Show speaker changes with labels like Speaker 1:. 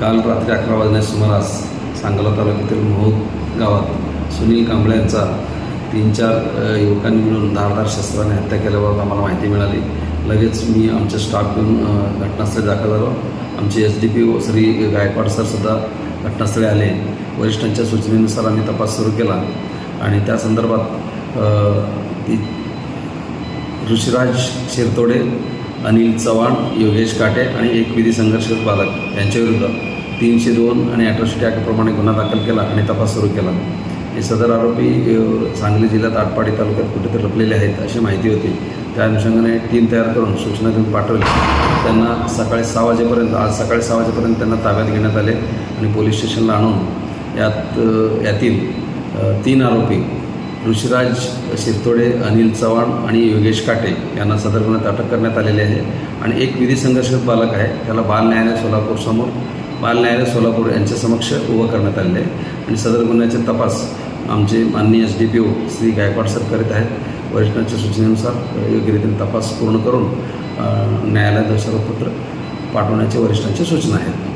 Speaker 1: काल रात्री अकरा वाजण्यास सुमारास सांगोला तालुक्यातील मोहोद गावात सुनील कांबळे यांचा तीन चार युवकांनी मिळून धारदार शस्त्राने हत्या केल्याबाबत आम्हाला माहिती मिळाली. लगेच मी आमचे स्टाफ घेऊन घटनास्थळी दाखल झालो. आमचे S D P O Shri Gaikwad सरसुद्धा घटनास्थळी आले. वरिष्ठांच्या सूचनेनुसार आम्ही तपास सुरू केला आणि त्या संदर्भात ती ऋषिराज शिरतोडे अनिल चव्हाण योगेश काटे आणि एक विधी संघर्ष बालक यांच्याविरुद्ध तीनशे दोन आणि अॅट्रॉसिटी ॲक्टप्रमाणे गुन्हा दाखल केला आणि तपास सुरू केला. हे सदर आरोपी सांगली जिल्ह्यात आटपाडी तालुक्यात कुठेतरी लपलेले आहेत अशी माहिती होती. त्या अनुषंगाने टीम तयार करून सूचना देऊन पाठवली. त्यांना सकाळी सहा वाजेपर्यंत आज सकाळी सहा वाजेपर्यंत त्यांना ताब्यात घेण्यात आले आणि पोलीस स्टेशनला आणून यात यातील तीन आरोपी ऋषिराज शिरतोडे अनिल चव्हाण आणि योगेश काटे यांना सदर गुन्ह्यात अटक करण्यात आलेली आहे. आणि एक विधी संघर्षित बालक आहे. त्याला बाल न्यायालय सोलापूरसमोर बाल न्यायालय सोलापूर यांच्या समक्ष उभं करण्यात आलेले आहे. आणि सदर गुन्ह्याचे तपास आमचे माननीय S D P O Shri Gaikwad sir करीत आहेत. वरिष्ठांच्या सूचनेनुसार योग्यरीतीने तपास पूर्ण करून न्यायालयात दोषारोपपत्र पाठवण्याच्या वरिष्ठांच्या सूचना आहेत.